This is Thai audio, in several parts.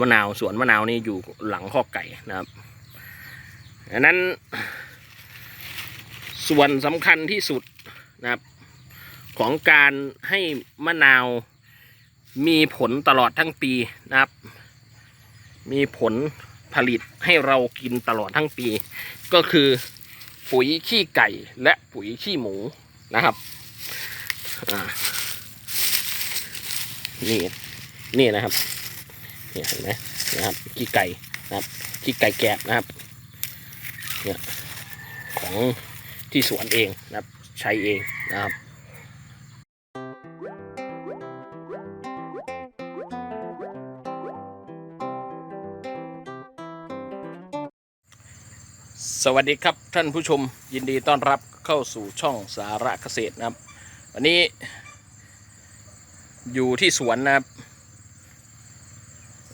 มะนาวสวนมะนาวนี่อยู่หลังข้อกไก่นะครับอันนั้น ส่วนสำคัญที่สุดนะครับ ของการให้มะนาวมีผลตลอดทั้งปีนะครับ มีผลผลิตให้เรากินตลอดทั้งปี ก็คือปุ๋ยขี้ไก่และปุ๋ยขี้หมูนะครับนี่นี่นะครับ นี่เห็นไหมนะครับขี้ไก่นะครับขี้ไก่แกบนะครับเนี่ยของที่สวนเองนะครับใช้เองนะครับสวัสดีครับท่านผู้ชมยินดีต้อนรับเข้าสู่ช่องสาระเกษตรนะครับ วันนี้อยู่ที่สวนนะครับ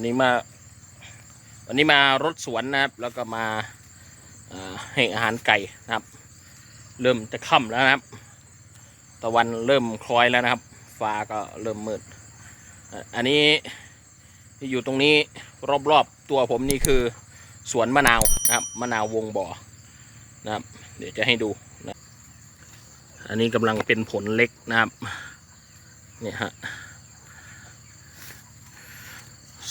วันนี้มา วันนี้มารถสวนนะครับ แล้วก็มาให้อาหารไก่นะครับ เริ่มจะค่ำแล้วนะครับ ตะวันเริ่มคล้อยแล้วนะครับ ฟ้าก็เริ่มมืด อันนี้ที่อยู่ตรงนี้รอบๆตัวผมนี่คือสวนมะนาวนะครับ มะนาววงบ่อนะครับ เดี๋ยวจะให้ดูนะอันนี้กำลังเป็นผลเล็กนะครับ เนี่ยฮะ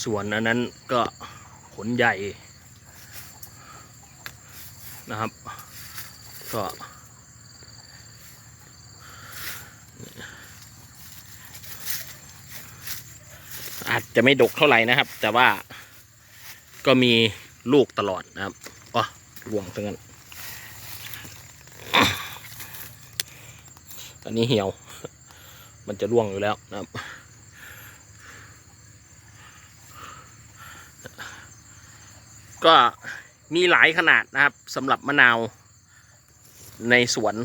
ส่วนอันนั้นก็ผลใหญ่นะครับ ก็อาจจะไม่ดกเท่าไหร่นะครับ แต่ว่าก็มีลูกตลอดนะครับอ๋อร่วงทั้งนั้นอันนี้เหี่ยว มันจะร่วงอยู่แล้วนะครับ ก็มีหลายขนาดนะครับสำหรับมะนาวในสวน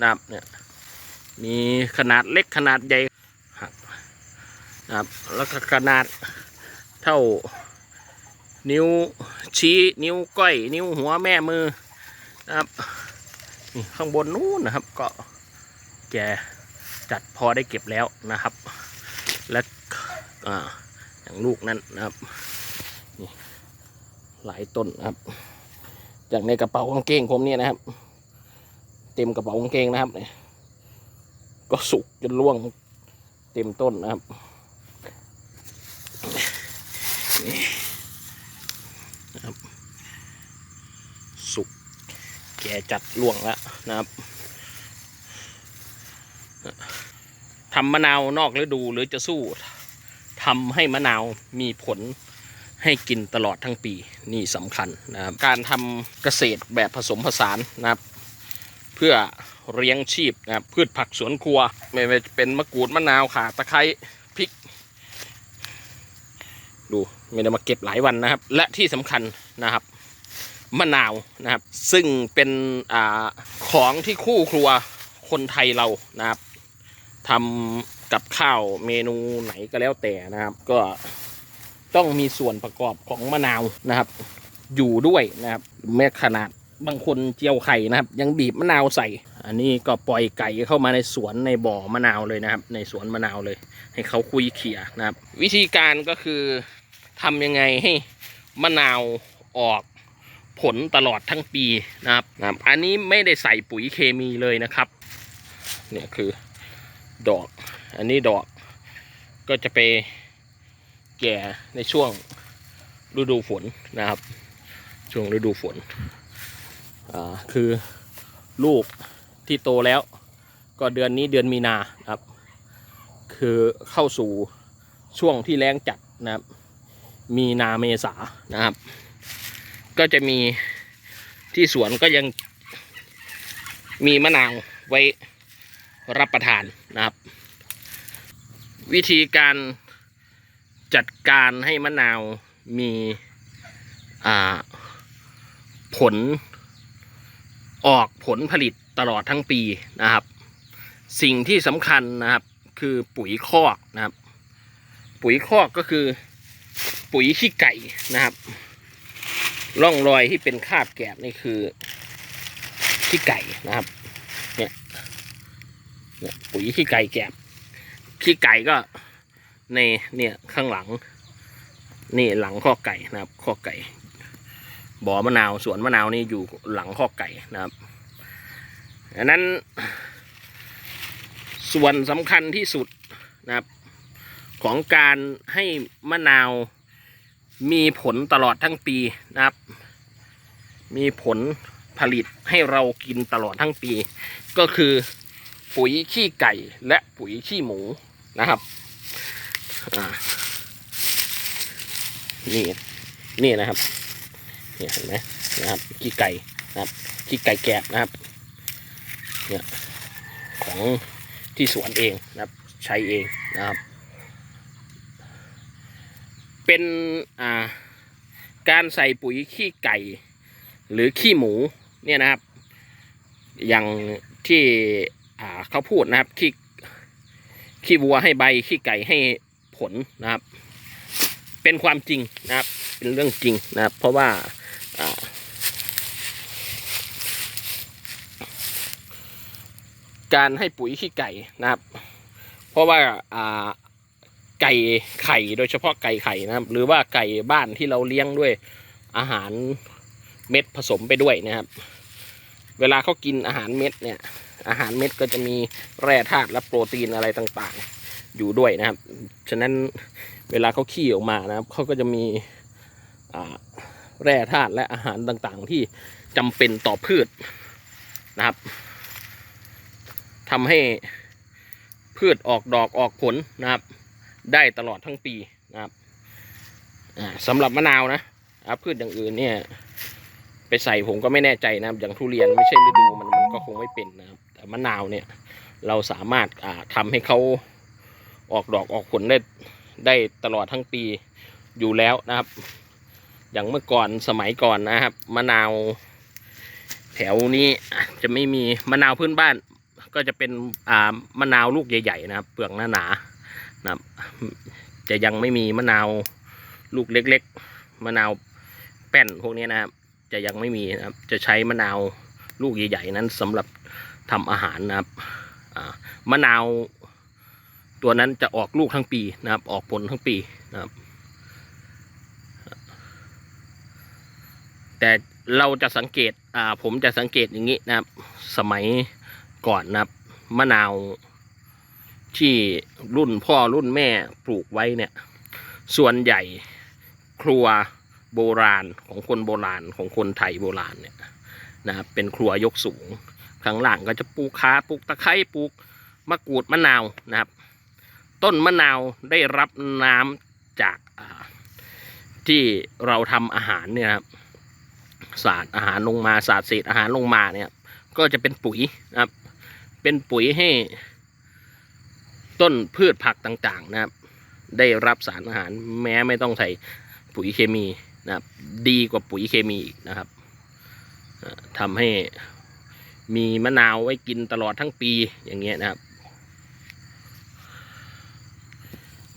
นะครับเนี่ยมีขนาดเล็กขนาดใหญ่ครับนะครับแล้วก็ขนาดเท่านิ้วชี้นิ้วก้อย นิ้วหัวแม่มือนะครับนี่ข้างบนนู้นนะครับก็แกจัดพอได้เก็บแล้วนะครับ และอ่าอย่างลูกนั้นนะครับ หลายต้นนะครับ จากในกระเป๋ากางเกงผมเนี่ยนะครับ เต็มกระเป๋ากางเกงนะครับเนี่ยก็สุกจนร่วงเต็มต้นนะครับสุกแก่จัดล่วงแล้วนะครับทำมะนาวนอกฤดูหรือจะสู้ทำให้มะนาวมีผล ให้กินตลอดทั้งปีนี่สำคัญนะครับการทำเกษตรแบบผสมผสานนะครับ เพื่อเลี้ยงชีพนะครับพืชผักสวนครัว ไม่ว่าจะเป็นมะกรูดมะนาวข่าตะไคร้พริก ดูไม่ได้มาเก็บหลายวันนะครับ และที่สำคัญนะครับมะนาวนะครับ ซึ่งเป็นอ่าของที่คู่ครัวคนไทยเรานะครับทำกับข้าวเมนูไหนก็แล้วแต่นะครับ ก็ ต้องมีส่วนประกอบของมะนาวนะครับ อยู่ด้วยนะครับแม้ขนาดบางคนเจียวไข่นะครับ ยังบีบมะนาวใส่ อันนี้ก็ปล่อยไก่เข้ามาในสวนในบ่อมะนาวเลยนะครับ ในสวนมะนาวเลย ให้เขาคุยเขี่ยนะครับ วิธีการก็คือทำยังไงให้มะนาวออกผลตลอดทั้งปีนะครับนะครับ อันนี้ไม่ได้ใส่ปุ๋ยเคมีเลยนะครับ เนี่ยคือดอก อันนี้ดอกก็จะไป แก่ในช่วงฤดูฝนนะครับ ช่วงฤดูฝนคือลูกที่โตแล้ว ก็เดือนนี้เดือนมีนาครับ คือเข้าสู่ช่วงที่แรงจัดนะครับ มีนาเมษานะครับ ก็จะมีที่สวนก็ยังมีมะนาวไว้รับประทานนะครับ วิธีการ จัดการให้มะนาวมีผลออกผลผลิตตลอดทั้งปีนะครับ สิ่งที่สำคัญนะครับคือปุ๋ยคอกนะครับ ปุ๋ยคอกก็คือปุ๋ยขี้ไก่นะครับร่องรอยที่เป็นคาบแกบนี่คือขี้ไก่นะครับเนี่ยเนี่ยปุ๋ยขี้ไก่แกบขี้ไก่ก็ ในเนี่ยข้างหลัง นี่หลังข้อไก่นะครับข้อไก่บ่อมะนาวสวนมะนาวนี่อยู่หลังข้อไก่นะครับอันนั้น ส่วนสำคัญที่สุดนะครับ ของการให้มะนาวมีผลตลอดทั้งปีนะครับ มีผลผลิตให้เรากินตลอดทั้งปี ก็คือปุ๋ยขี้ไก่และปุ๋ยขี้หมูนะครับ นี่นี่นะครับเนี่ยเห็นไหมนะครับขี้ไก่นะครับขี้ไก่แกบนะครับเนี่ยของที่สวนเองนะครับ ใช้เองนะครับ เป็นอ่าการใส่ปุ๋ยขี้ไก่ หรือขี้หมูเนี่ยนะครับ อย่างที่อ่าเขาพูดนะครับขี้ขี้วัวให้ใบขี้ไก่ให้ ผลนะครับ เป็นความจริงนะครับ เป็นเรื่องจริงนะครับ เพราะว่าการให้ปุ๋ยขี้ไก่นะครับ เพราะว่าอ่าไก่ไข่โดยเฉพาะไก่ไข่นะครับ หรือว่าไก่บ้านที่เราเลี้ยงด้วยอาหารเม็ดผสมไปด้วยนะครับ เวลาเขากินอาหารเม็ดเนี่ย อาหารเม็ดก็จะมีแร่ธาตุและโปรตีนอะไรต่างๆ อยู่ด้วยนะครับ ฉะนั้นเวลาเขาขี้ออกมานะครับเขาก็จะมีแร่ธาตุและอาหารต่างๆ ที่จำเป็นต่อพืชนะครับทำให้พืชออกดอกออกผลนะครับ ได้ตลอดทั้งปีนะครับสำหรับมะนาวนะพืชอย่างอื่นเนี่ยไปใส่ผมก็ไม่แน่ใจนะครับอย่างทุเรียนไม่ใช่ฤดูมันมันก็คงไม่เป็นนะครับแต่มะนาวเนี่ยเราสามารถอ่าทำให้เขา ออกดอกออกผลได้ได้ตลอดทั้งปีอยู่แล้วนะครับ อย่างเมื่อก่อนสมัยก่อนนะครับ มะนาว แถวนี้จะไม่มีมะนาวพื้นบ้าน ก็จะเป็นอ่ามะนาวลูกใหญ่ๆนะครับ เปลือกหนาๆนะครับ จะยังไม่มีมะนาวลูกเล็ก ๆ มะนาวแป้นพวกนี้นะครับ จะยังไม่มีนะครับ จะใช้มะนาวลูกใหญ่ ๆ นั้นสำหรับทำอาหารนะครับมะนาว ตัวนั้นจะออกลูกทั้งปีนะครับ ออกผลทั้งปีนะครับ แต่เราจะสังเกตอ่าผมจะสังเกตอย่างนี้นะครับ สมัยก่อนนะครับมะนาวที่รุ่นพ่อรุ่นแม่ปลูกไว้เนี่ย ส่วนใหญ่ครัวโบราณของคนโบราณของคนไทยโบราณเนี่ยนะครับเป็นครัวยกสูงข้างหลังก็จะปลูกขาปลูกตะไคร้ปลูกมะกรูดมะนาวนะครับ ต้นมะนาวได้รับน้ำจากที่เราทำอาหารเนี่ยครับสาดอาหารลงมาสาดเศษอาหารลงมาเนี่ย ก็จะเป็นปุ๋ยนะครับ เป็นปุ๋ยให้ต้นพืชผักต่างๆ นะครับ ได้รับสารอาหารแม้ไม่ต้องใส่ปุ๋ยเคมีนะครับ ดีกว่าปุ๋ยเคมีอีกนะครับทำให้มีมะนาวไว้กินตลอดทั้งปีอย่างเงี้ยนะครับ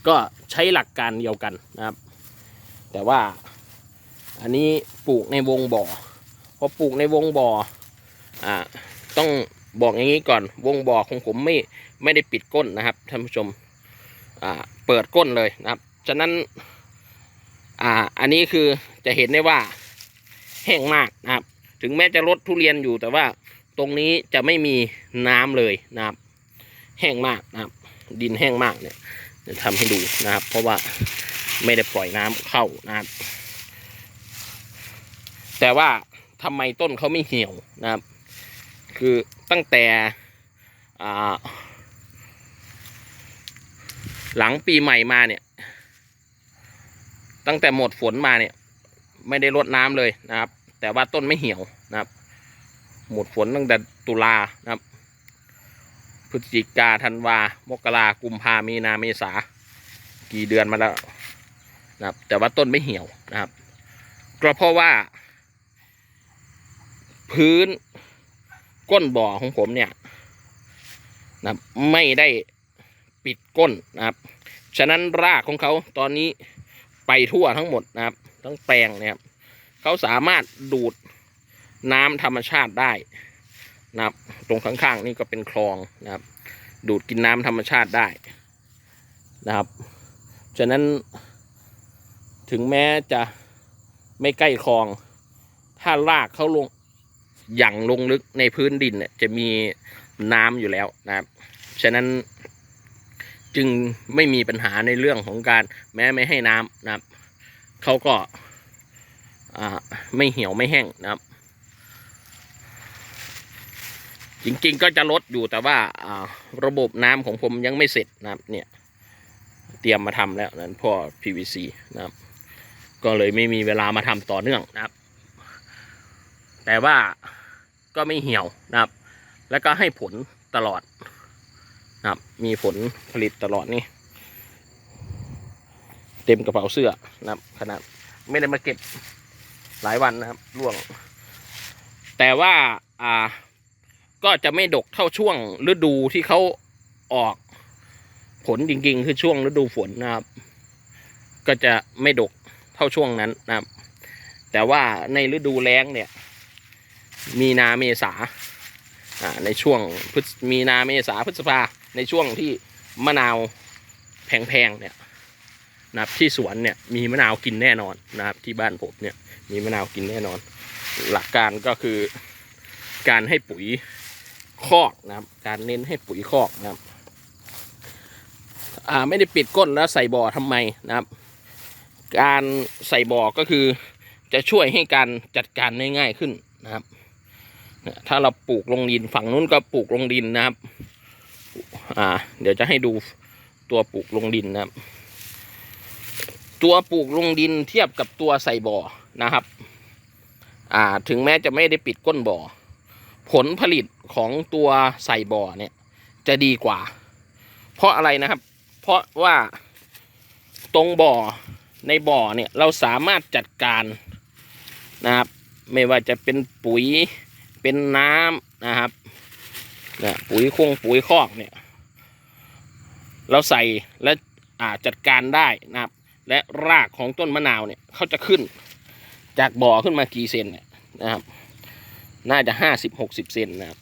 ก็ใช้หลักการเดียวกันนะครับ แต่ว่าอันนี้ปลูกในวงบ่อพอปลูกในวงบ่ออ่าต้องบอกอย่างนี้ก่อนวงบ่อของผมไม่ไม่ได้ปิดก้นนะครับท่านผู้ชมอ่าเปิดก้นเลยนะครับ ฉะนั้นอ่าอันนี้คือจะเห็นได้ว่าแห้งมากนะครับ ถึงแม้จะลดทุเรียนอยู่แต่ว่าตรงนี้จะไม่มีน้ำเลยนะครับ แห้งมากนะครับ ดินแห้งมากเนี่ย จะทำให้ดูนะครับ เพราะว่าไม่ได้ปล่อยน้ำเข้านะครับ แต่ว่าทำไมต้นเขาไม่เหี่ยวนะครับ คือตั้งแต่หลังปีใหม่มาเนี่ย ตั้งแต่หมดฝนมาเนี่ย ไม่ได้รดน้ำเลยนะครับ แต่ว่าต้นไม่เหี่ยวนะครับ หมดฝนตั้งแต่ตุลานะครับ พฤศจิกาธันวา มกรากุมภามีนาเมษา กี่เดือนมาแล้วนะครับ แต่ว่าต้นไม่เหี่ยวนะครับก็เพราะว่า พื้นก้นบ่อของผมเนี่ยนะครับไม่ได้ปิดก้นนะครับ ฉะนั้นรากของเขาตอนนี้ไปทั่วทั้งหมดนะครับ ทั้งแปลงเนี่ยครับเขาสามารถดูดน้ำธรรมชาติได้ นะครับ ตรงข้างๆนี่ก็เป็นคลองนะครับ ดูดกินน้ำธรรมชาติได้นะครับ ฉะนั้นถึงแม้จะไม่ใกล้คลอง ถ้ารากเขาลงอย่างลงลึกในพื้นดินเนี่ยจะมีน้ำอยู่แล้วนะครับ ฉะนั้นจึงไม่มีปัญหาในเรื่องของการแม้ไม่ให้น้ำนะครับเขาก็อ่าไม่เหี่ยวไม่แห้งนะครับ จริงๆก็จะลดอยู่แต่ว่าระบบน้ำของผมยังไม่เสร็จนะครับเนี่ยเตรียมมาทำแล้วนั้นพ่อ PVC นะครับ ก็เลยไม่มีเวลามาทำต่อเนื่องนะครับ แต่ว่าก็ไม่เหี่ยวนะครับ แล้วก็ให้ผลตลอดนะครับ มีผลผลิตตลอดนี่เต็มกระเป๋าเสื้อนะครับขนาดไม่ได้มาเก็บหลายวันนะครับร่วง แต่ว่าอ่า ก็จะไม่ดกเท่าช่วงฤดูที่เขาออกผลจริงๆ คือช่วงฤดูฝนนะครับ ก็จะไม่ดกเท่าช่วงนั้นนะครับ แต่ว่าในฤดูแล้งเนี่ย มีนาเมษาในช่วงพฤษมีนาเมษาพฤษภาในช่วงที่มะนาวแพงๆเนี่ยนะครับที่สวนเนี่ยมีมะนาวกินแน่นอนนะครับ ที่บ้านผมเนี่ยมีมะนาวกินแน่นอน หลักการก็คือการให้ปุ๋ย คอกนะครับ การเน้นให้ปุ๋ยคอกนะครับอ่าไม่ได้ปิดก้นแล้วใส่บ่อทำไมนะครับ การใส่บ่อก็คือจะช่วยให้การจัดการได้ง่ายขึ้นนะครับถ้าเราปลูกลงดินฝั่งนู้นก็ปลูกลงดินนะครับ อ่า เดี๋ยวจะให้ดูตัวปลูกลงดินนะครับ ตัวปลูกลงดินเทียบกับตัวใส่บ่อนะครับ อ่า ถึงแม้จะไม่ได้ปิดก้นบ่อ ผลผลิตของตัวใส่บ่อเนี่ยจะดีกว่า เพราะอะไรนะครับ เพราะว่าตรงบ่อในบ่อเนี่ยเราสามารถจัดการนะครับ ไม่ว่าจะเป็นปุ๋ยเป็นน้ำนะครับนะปุ๋ยคงปุ๋ยคอกเนี่ยเราใส่และอาจัดการได้นะครับ และรากของต้นมะนาวเนี่ยเขาจะขึ้นจากบ่อขึ้นมากี่เซนเนี่ยนะครับ น่าจะห้าสิบหกสิบเซนนะครับ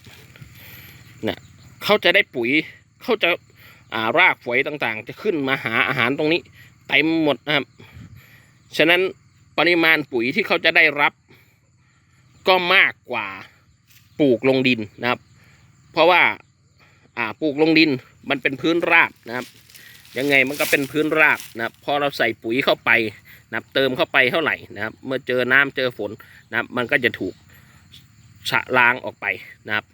เนี่ยเขาจะได้ปุ๋ยเขาจะอ่ารากฝอยต่างๆ จะขึ้นมาหาอาหารตรงนี้เต็มหมดนะครับ ฉะนั้นปริมาณปุ๋ยที่เขาจะได้รับ ก็มากกว่าปลูกลงดินนะครับ เพราะว่าอ่าปลูกลงดินมันเป็นพื้นราบนะครับ ยังไงมันก็เป็นพื้นราบนะครับพอเราใส่ปุ๋ยเข้าไปนะครับเติมเข้าไปเท่าไหร่นะครับ เมื่อเจอน้ำเจอฝนนะครับ มันก็จะถูก ชะล้างออกไปนะครับ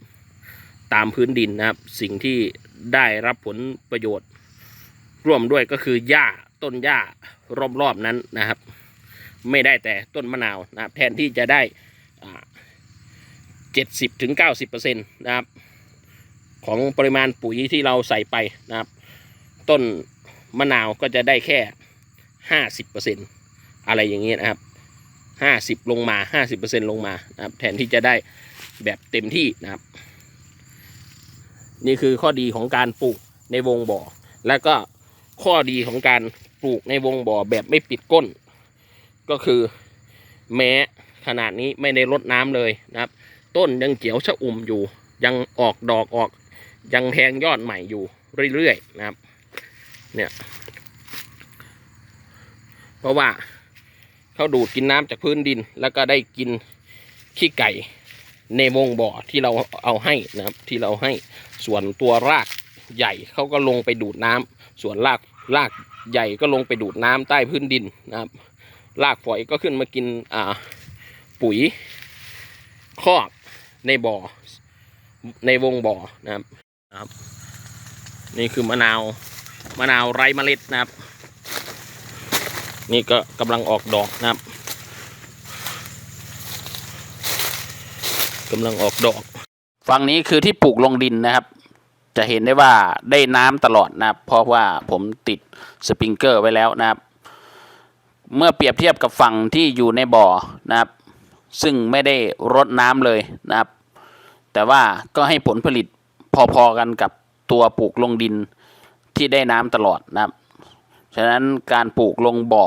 ตามพื้นดินนะครับ สิ่งที่ได้รับผลประโยชน์ ร่วมด้วยก็คือหญ้าต้นหญ้ารอบๆนั้นนะครับ ไม่ได้แต่ต้นมะนาวนะครับ แทนที่จะได้เจ็ดสิบถึงเก้าสิบเปอร์เซ็นต์นะครับ ของปริมาณปุ๋ยที่เราใส่ไปนะครับ ต้นมะนาวก็จะได้แค่ห้าสิบเปอร์เซ็นต์อะไรอย่างเงี้ยนะครับ ห้าสิบลงมาห้าสิบเปอร์เซ็นต์ลงมานะครับแทนที่จะได้แบบเต็มที่นะครับ นี่คือข้อดีของการปลูกในวงบ่อ แล้วก็ข้อดีของการปลูกในวงบ่อแบบไม่ปิดก้น ก็คือแม้ขนาดนี้ไม่ได้รดน้ำเลยนะครับ ต้นยังเขียวชะอุ่มอยู่ ยังออกดอกออก ยังแทงยอดใหม่อยู่เรื่อยๆนะครับ เนี่ย เพราะว่า เขาดูดกินน้ำจากพื้นดิน แล้วก็ได้กินขี้ไก่ในวงบ่อที่เราเอาให้นะครับที่เราให้ส่วนตัวรากใหญ่เขาก็ลงไปดูดน้ำส่วนรากรากใหญ่ก็ลงไปดูดน้ำใต้พื้นดินนะครับรากฝอยก็ขึ้นมากินอ่าปุ๋ยคอกในบ่อในวงบ่อนะครับนะครับนี่คือมะนาวมะนาวไร้เมล็ดนะครับ นี่ก็กำลังออกดอกนะครับกำลังออกดอก ฝั่งนี้คือที่ปลูกลงดินนะครับ จะเห็นได้ว่าได้น้ำตลอดนะครับ เพราะว่าผมติดสปริงเกอร์ไว้แล้วนะครับ เมื่อเปรียบเทียบกับฝั่งที่อยู่ในบ่อนะครับ ซึ่งไม่ได้รดน้ำเลยนะครับ แต่ว่าก็ให้ผลผลิตพอๆกันกับตัวปลูกลงดินที่ได้น้ำตลอดนะครับ ฉะนั้นการปลูกลงบ่อ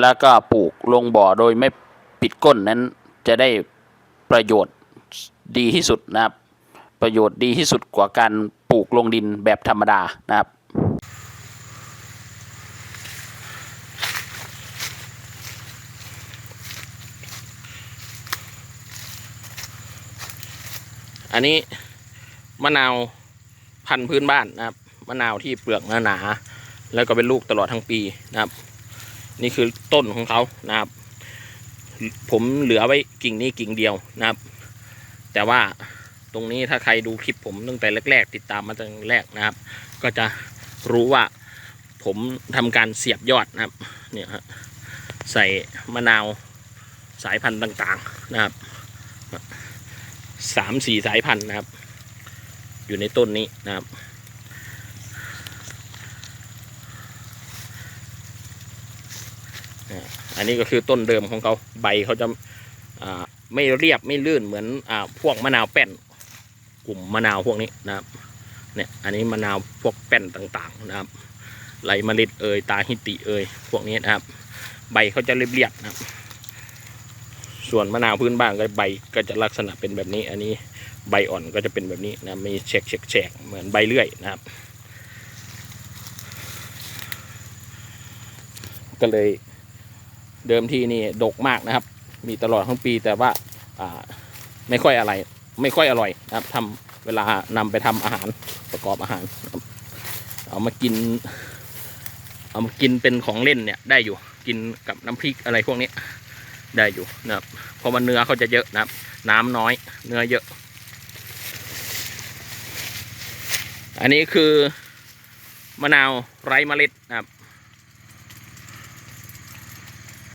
แล้วก็ปลูกลงบ่อโดยไม่ปิดก้นนั้นจะได้ประโยชน์ดีที่สุดนะครับ ประโยชน์ดีที่สุดกว่าการปลูกลงดินแบบธรรมดานะครับอันนี้มะนาวพันธุ์พื้นบ้านนะครับ มะนาวที่เปลือกหนาๆ แล้วก็เป็นลูกตลอดทั้งปีนะครับ นี่คือต้นของเขานะครับ ผมเหลือไว้กิ่งนี้กิ่งเดียวนะครับ แต่ว่าตรงนี้ถ้าใครดูคลิปผมตั้งแต่แรก ๆ ติดตามมาตั้งแต่แรกนะครับ ก็จะรู้ว่าผมทำการเสียบยอดนะครับ เนี่ยฮะใส่มะนาวสายพันธุ์ต่างๆนะครับสามสี่สายพันธุ์นะครับ อยู่ในต้นนี้นะครับ อันนี้ก็คือต้นเดิมของเขาใบเขาจะไม่เรียบไม่ลื่นเหมือนอพวกมะนาวแป้น กลุ่มมะนาวพวกนี้นะครับเนี่ยอันนี้มะนาวพวกแป้นต่างๆนะครับไหลเมล็ดเอยตาฮิติเอยพวกนี้นะครับ ใบเขาจะเรียบๆนะครับ ส่วนมะนาวพื้นบ้านก็ใบก็จะลักษณะเป็นแบบนี้ อันนี้ใบอ่อนก็จะเป็นแบบนี้นะมีแฉกแฉกๆเหมือนใบเลื่อยนะครับ ก็เลย เดิมทีนี่ดกมากนะครับ มีตลอดทั้งปีแต่ว่าาไม่ค่อยอะไร ไม่ค่อยอร่อยนะครับทำเวลานำไปทำอาหารประกอบอาหาร เอามากิน เอามากินเป็นของเล่นเนี่ยได้อยู่กินกับน้ำพริกอะไรพวกนี้ได้อยู่นะครับเพราะมันเนื้อเขาจะเยอะนะครับ น้ำน้อย เนื้อเยอะ อันนี้คือมะนาวไร้เมล็ดนะครับ